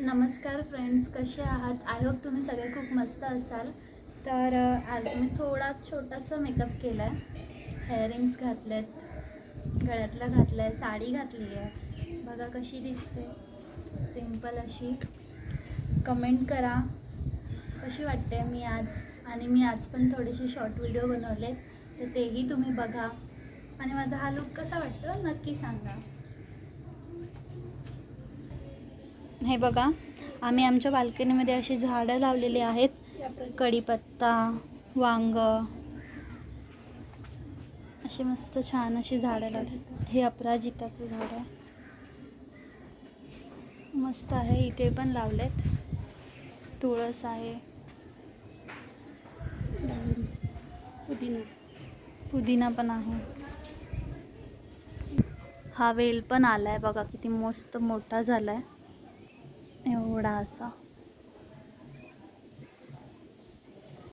नमस्कार फ्रेंड्स कसे आहात? आय होप तुम्ही सगळे खूप मस्त असाल. तर आज मी थोडा छोटासा मेकअप केला आहे हेअरिंग्स घातलेत गळ्यातलं घातलं आहे साडी घातली आहे बघा कशी दिसते. सिंपल अशी. कमेंट करा. कशी वाटते मी आज? आणि मी आज पण थोडेसे शॉर्ट व्हिडिओ बनवले तर तेही तुम्ही बघा. आणि माझा हा लुक कसा वाटतो? नक्की सांगा. हे बघा आम्ही आमच्या बाल्कनीमध्ये अशी झाडं लावलेली आहेत. कढीपत्ता वांग. अशी मस्त छान अशी झाडं लावली. हे अपराजिताचं झाड आहे. मस्त आहे इथे पण लावलेत. तुळस आहे. पुदिना. पुदिना पण आहे. हा वेल पण आलाय बघा किती मस्त मोठा झालाय. एवढा असा.